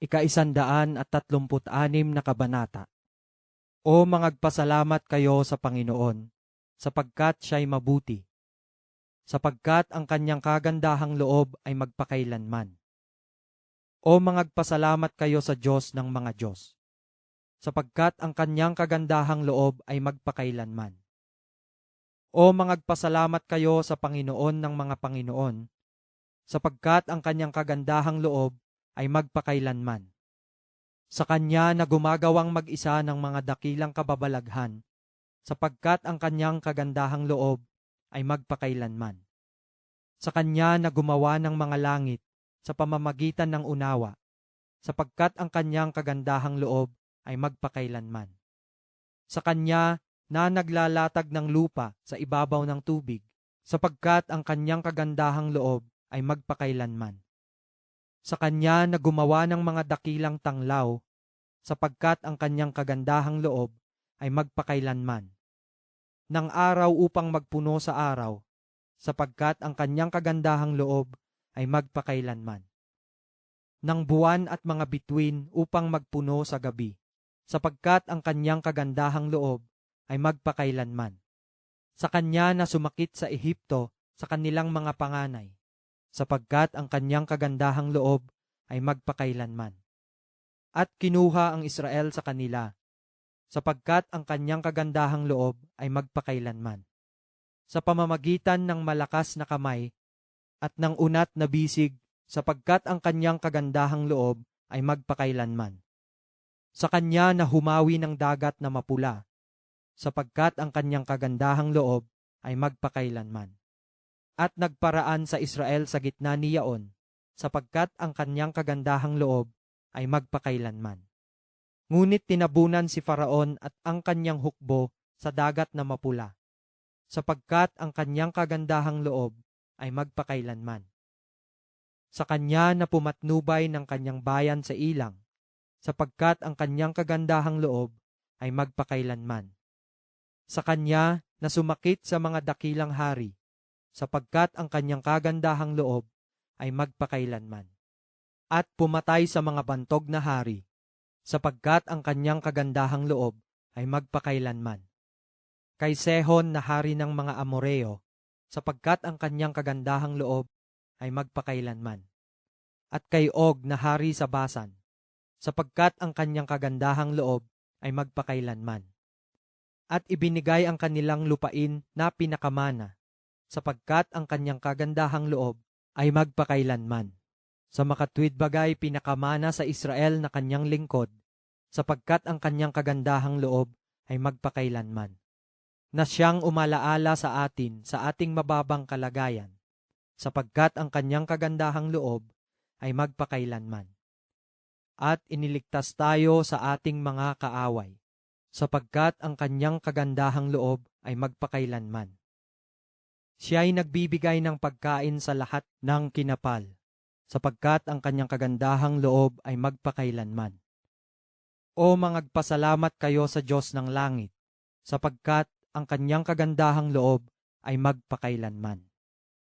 Ikaisandaan at tatlumput anim na kabanata. O mangagpasalamat kayo sa Panginoon, sapagkat siya'y mabuti, sapagkat ang kanyang kagandahang loob ay magpakailanman. O mangagpasalamat kayo sa Diyos ng mga Diyos, sapagkat ang kanyang kagandahang loob ay magpakailanman. O mangagpasalamat kayo sa Panginoon ng mga Panginoon, sapagkat ang kanyang kagandahang loob ay magpakailanman. Sa kanya na gumagawang mag-isa ng mga dakilang kababalaghan, sapagkat ang kanyang kagandahang loob ay magpakailanman. Sa kanya na gumawa ng mga langit sa pamamagitan ng unawa, sapagkat ang kanyang kagandahang loob ay magpakailanman. Sa kanya na naglalatag ng lupa sa ibabaw ng tubig, sapagkat ang kanyang kagandahang loob ay magpakailanman. Sa kanya na gumawa ng mga dakilang tanglaw, sapagkat ang kanyang kagandahang loob ay magpakailanman. Ng araw upang magpuno sa araw, sapagkat ang kanyang kagandahang loob ay magpakailanman. Ng buwan at mga bituin upang magpuno sa gabi, sapagkat ang kanyang kagandahang loob ay magpakailanman. Sa kanya na sumakit sa Ehipto sa kanilang mga panganay, sapagkat ang kanyang kagandahang loob ay magpakailanman. At kinuha ang Israel sa kanila, sapagkat ang kanyang kagandahang loob ay magpakailanman. Sa pamamagitan ng malakas na kamay at ng unat na bisig, sapagkat ang kanyang kagandahang loob ay magpakailanman. Sa kanya na humawi ng dagat na mapula, sapagkat ang kanyang kagandahang loob ay magpakailanman at nagparaan sa Israel sa gitna ni Yaon, sapagkat ang kanyang kagandahang loob ay magpakailanman. Ngunit tinabunan si Faraon at ang kanyang hukbo sa dagat na mapula, sapagkat ang kanyang kagandahang loob ay magpakailanman. Sa kanya na pumatnubay ng kanyang bayan sa ilang, sapagkat ang kanyang kagandahang loob ay magpakailanman. Sa kanya na sumakit sa mga dakilang hari, sapagkat ang kanyang kagandahang loob ay magpakailanman. At pumatay sa mga bantog na hari, sapagkat ang kanyang kagandahang loob ay magpakailanman. Kay Sehon na hari ng mga Amoreo, sapagkat ang kanyang kagandahang loob ay magpakailanman. At kay Og na hari sa Basan, sapagkat ang kanyang kagandahang loob ay magpakailanman. At ibinigay ang kanilang lupain na pinakamana sapagkat ang kanyang kagandahang loob ay magpakailanman. Sa makatwid bagay pinakamana sa Israel na kanyang lingkod, sapagkat ang kanyang kagandahang loob ay magpakailanman. Na siyang umalaala sa atin sa ating mababang kalagayan, sapagkat ang kanyang kagandahang loob ay magpakailanman. At iniligtas tayo sa ating mga kaaway, sapagkat ang kanyang kagandahang loob ay magpakailanman siya ay nagbibigay ng pagkain sa lahat ng kinapal, sapagkat ang kanyang kagandahang loob ay magpakailanman. O mangagpasalamat kayo sa Diyos ng langit, sapagkat ang kanyang kagandahang loob ay magpakailanman.